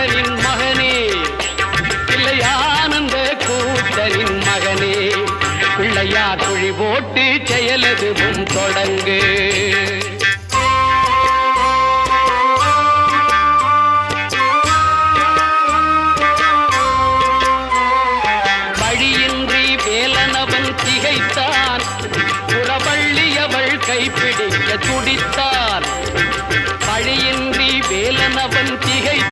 கூத்தரின் மகனே. பிள்ளையானந்த கூத்தரின் மகனே. பிள்ளையார் குழி போட்டு செயலதுவும் தொடங்கு. வழியின்றி வேலனவன் திகைத்தான். புறவள்ளியவள் கைப்பிடிக்க துடித்தான். பழியின்றி வேலனவன் திகை